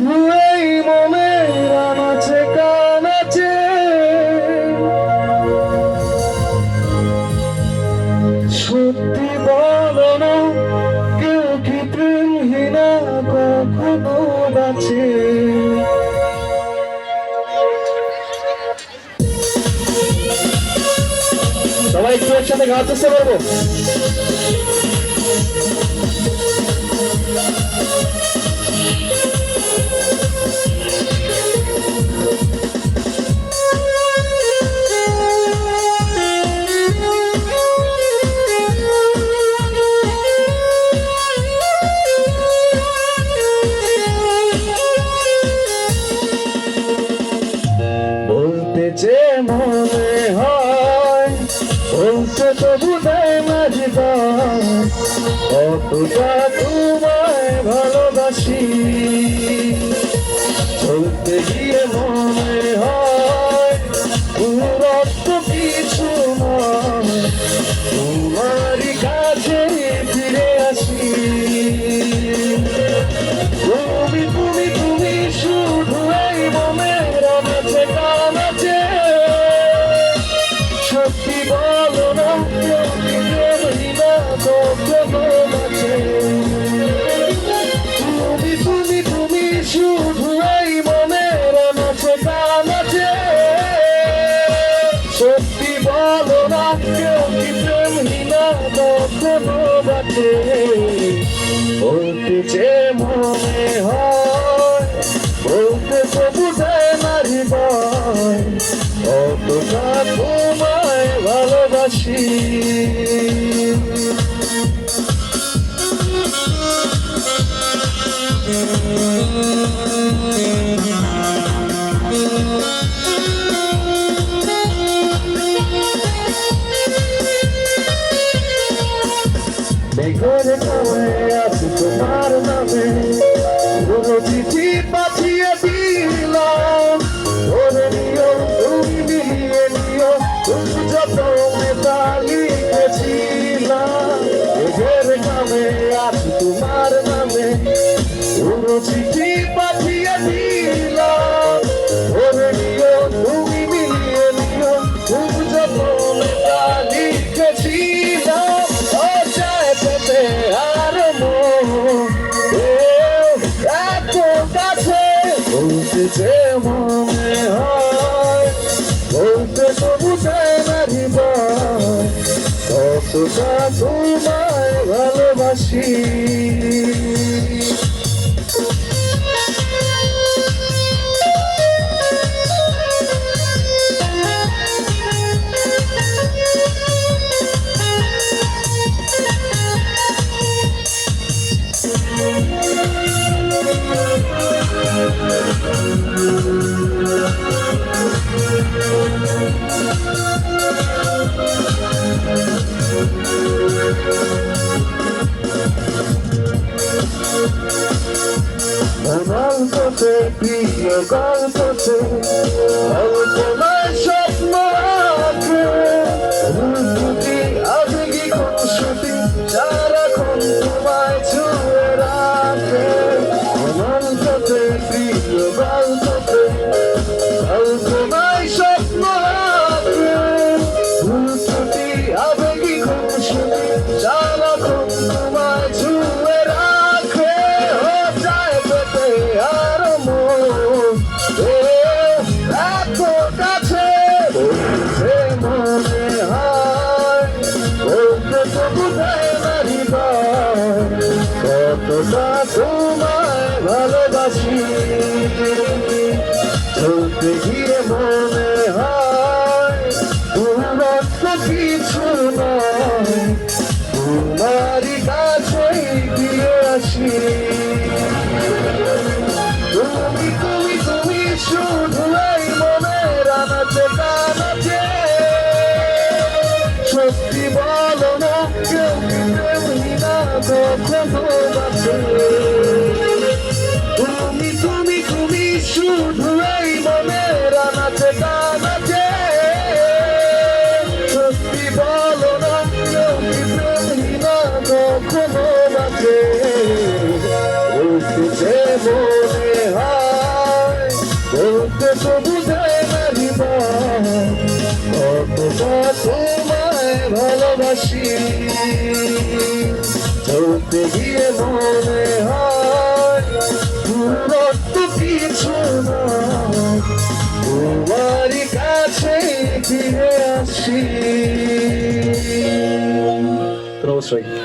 শুধু এই মনের আনাচে কানাচে সত্যি বলো না, কেউ কি প্রেমহীনা কখনো বাঁচে সবাই একটু একসাথে গাওয়ার চেষ্টা করব কতটা তোমায় ভালোবাসি। চলতে গিয়ে মনে হয় পুরত্ব কিছু নয়। তোমারই কাছে ফিরে আসি। তুমি তুমি তুমি শুধু এই মনের আনাচে কানাচে সত্যি বলো যে মনে হয় বলতে তো বুঝায় না হৃদয় কতটা তোমায় ভালোবাসি। বেঘরে কমে চিঠি পাঠিয়ে দিলাম মিলিয়ে নিও। তুমি চায় পেতে আর এত কাছে বলতে যে হয়। বলতে তবু চায় না কতটা তোমায় ভালোবাসি। গল্পতে প্রিয় গল্পতে কল্পনায় স্বপ্ন খুনসুটি তোমায় ছুঁয়ে রাখে ও যায় পেতে আর মন এত কাছে বলতে মনে হয় বলতে তো বুঝায় না হৃদয় কতটা তোমায় ভালোবাসি চলতে গিয়ে মনে শুধু এই মনের আনাচে সত্যি কতটা তোমায় ভালোবাসি। চলতে গিয়ে মনে হয় ফিরে আসি তো অবশ্যই